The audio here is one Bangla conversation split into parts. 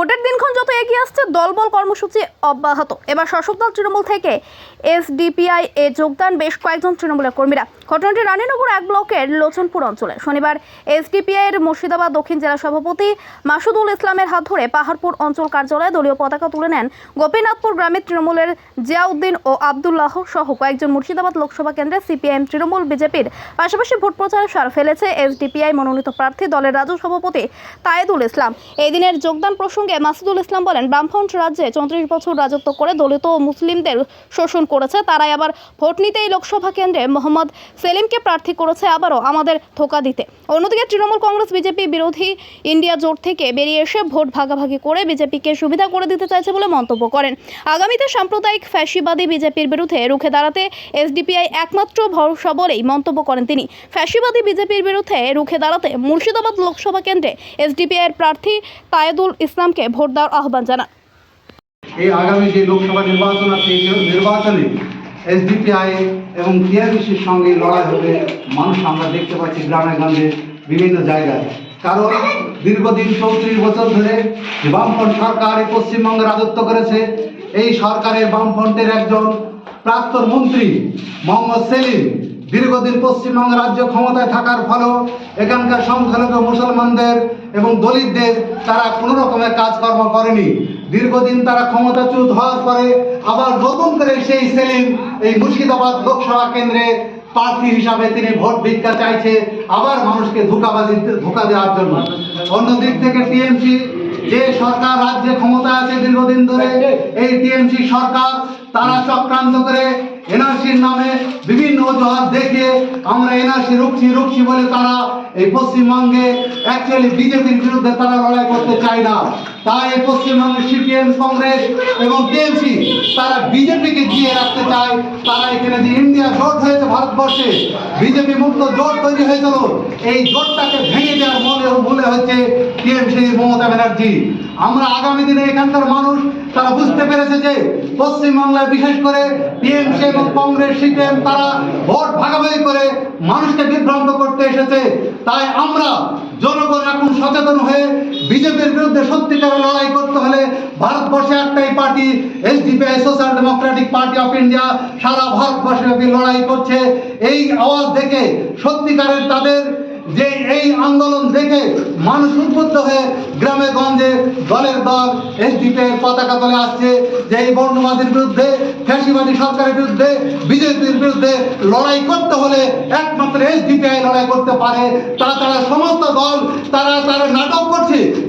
ভোটের দিনক্ষণ যত এগিয়ে আসছে, দলবল কর্মসূচি অব্যাহত। এবার শাসক দল তৃণমূল থেকে এসডিপিআই এ যোগদান বেশ কয়েকজন তৃণমূলের কর্মীরা। ঘটনাটি রানীনগর এক ব্লকের লোচনপুর অঞ্চলে। শনিবার এসডিপিআই এর মুর্শিদাবাদ দক্ষিণ জেলা সভাপতি মাসুদুল ইসলামের হাত ধরে পাহাড়পুর অঞ্চল কার্যালয়ে দলীয় পতাকা তুলে নেন গোপীনাথপুর গ্রামের তৃণমূলের জিয়াউদ্দিন ও আবদুল্লাহ সহ কয়েকজন মুর্শিদাবাদ লোকসভা কেন্দ্রে সিপিআইএম তৃণমূল বিজেপির পাশাপাশি ভোট প্রচারে সার ফেলেছে এসডিপিআই মনোনীত প্রার্থী দলের রাজ্য সভাপতি তায়েদুল ইসলাম। এই দিনের যোগদান প্রসঙ্গে মাসুদুল ইসলাম বলেন, বামফ্রন্ট রাজ্যে চৌত্রিশ বছর রাজত্ব করে দলিত ও মুসলিমদের শোষণ করেছে। তারাই আবার ভোট নিতে এই লোকসভা কেন্দ্রে মোহাম্মদ সেলিমকে প্রার্থী করেছে আবারও আমাদের ধোকা দিতে। অন্যদিকে তৃণমূল কংগ্রেস, বিজেপি বিরোধী ইন্ডিয়া জোট থেকে বেরিয়ে এসে ভোট ভাগাভাগি করে বিজেপিকে সুবিধা করে দিতে চাইছে বলে মন্তব্য করেন। আগামীতে সাম্প্রদায়িক ফ্যাসিবাদী বিজেপির বিরুদ্ধে রুখে দাঁড়াতে এসডিপিআই একমাত্র ভরসা বলেই মন্তব্য করেন তিনি। ফ্যাসিবাদী বিজেপির বিরুদ্ধে রুখে দাঁড়াতে মুর্শিদাবাদ লোকসভা কেন্দ্রে এসডিপিআই এর প্রার্থী তায়েদুল ইসলামকে ভোট দেওয়ার আহ্বান জানান। এই আগামী যে লোকসভা নির্বাচন আছে, এই নির্বাচনে এসডিপিআই এবং টিআরবিসির সঙ্গে লড়াই হবে, মানুষ আমরা দেখতে পাচ্ছি গ্রামে গঞ্জে বিভিন্ন জায়গায়। কারণ দীর্ঘদিন চৌত্রিশ বছর ধরে বামফ্রন্ট সরকার এই পশ্চিমবঙ্গে রাজত্ব করেছে, এই সরকারের বামফ্রন্টের একজন প্রাক্তন মন্ত্রী, মোহাম্মদ সেলিম দীর্ঘদিন পশ্চিমবঙ্গ রাজ্য ক্ষমতায় থাকার ফলেও এখানকার সংখ্যালঘু মুসলমানদের এবং দলিতদের তারা কোনো রকমের কাজকর্ম করেনি। দীর্ঘদিন তারা ক্ষমতাচ্যুত হওয়ার পরে আবার নতুন করে সেই সেলিম এই মুর্শিদাবাদ লোকসভা কেন্দ্রে প্রার্থী হিসাবে তিনি ভোট ভিক্ষা চাইছে, আবার মানুষকে ধোকাবাজি, ধোকা দেওয়ার জন্য। অন্যদিক থেকে টিএমসি, যে সরকার রাজ্যে ক্ষমতা আছে দীর্ঘদিন ধরে, এই টিএমসি সরকার তারা চক্রান্ত করে এনআরসির নামে বিভিন্ন অজুহাত দেখে আমরা এনআরসি রুখছি রুখছি বলে তারা এই পশ্চিমবঙ্গে অ্যাকচুয়ালি বিজেপির বিরুদ্ধে তারা লড়াই করতে চায় না। তাই এই পশ্চিমবঙ্গে সিপিএম, কংগ্রেস এবং টিএমসি তারা বিজেপিকে জিয়ে রাখতে চায়। তারা এখানে যে ইন্ডিয়া জোট হয়েছে ভারতবর্ষে, বিজেপি মুক্ত জোট তৈরি হয়েছিল। এই জোটটাকে ভেঙে দেওয়ার মনে মনে হচ্ছে টিএমসি, মমতা ব্যানার্জি। আমরা আগামী দিনে এখানকার মানুষ, তারা বুঝতে পেরেছে যে পশ্চিমবাংলায় বিশেষ করে টিএমসি এবং কংগ্রেস, সিপিএম, তারা ভোট ভাগাভাগি করে মানুষকে বিভ্রান্ত করতে এসেছে। তাই আমরা জনগণ এখন সচেতন হয়ে বিজেপির বিরুদ্ধে সত্যিকার লড়াই করতে হলে ভারতবর্ষে একটাই party SDPI social democratic party of India, সারা ভারতবর্ষে লড়াই করছে। এই আওয়াজ দেখে সত্যিকারের তাদের যে এই আন্দোলন দেখে মানুষ উদ্বুদ্ধ হয়ে গ্রামে গঞ্জে দলের দল এসডিপির পতাকা তলে আসছে, যে এই বর্ণবাদীর বিরুদ্ধে, ফ্যাসিবাদী সরকারের বিরুদ্ধে, বিজেপির বিরুদ্ধে লড়াই করতে হলে একমাত্র এসডিপিআই লড়াই করতে পারে। তাছাড়া সমস্ত দল, তারা তারা নাটক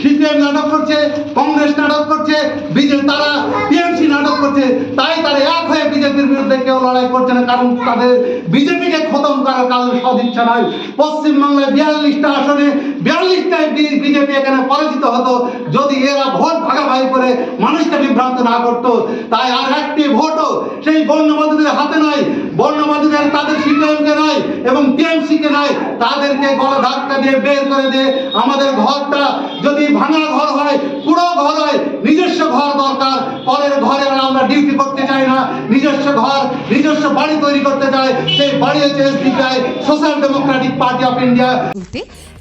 সিপিএম নাটক করছে, কংগ্রেস নাটক করছে, বিজেপি, তারা টিএমসি নাটক করছে, তাই তারা এক হয়ে বিজেপির বিরুদ্ধে কেউ লড়াই করছে না, কারণ তাদের বিজেপিকে খতম করার কারণ সদিচ্ছা নয়। পশ্চিমবাংলায় বিয়াল্লিশটা আসনে বিয়াল্লিশটায় বিজেপি এখানে পরাজিত হতো। যদি এরা ভোট ভাগাভাগি করে মানুষকে বিভ্রান্ত না করতো, তাই আর একটি ভোটও সেই বর্ণবাদীদের হাতে নয়। বর্ণবাদীদের তাদের সিপিএমকে নয় এবং টিএমসিকে নয় তাদেরকে গলা ধাক্কা দিয়ে বের করে দিয়ে আমাদের ঘরটা যদি ভাঙা ঘর হয় পুরো ঘর হয় নিজস্ব ঘর দরকার। পরের ঘরে আমরা ডিউটি করতে চাই না। নিজস্ব ঘর নিজস্ব বাড়ি তৈরি করতে চাই। সেই বাড়ি হচ্ছে SDPI social democratic party of India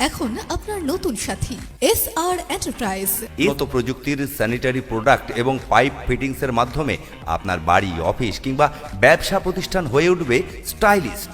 এখন আপনার নতুন সাথী এস আর এন্টারপ্রাইজ উন্নত প্রযুক্তির স্যানিটারি প্রোডাক্ট এবং পাইপ ফিটিংসের মাধ্যমে আপনার বাড়ি অফিস কিংবা ব্যবসা প্রতিষ্ঠান হয়ে উঠবে স্টাইলিস্ট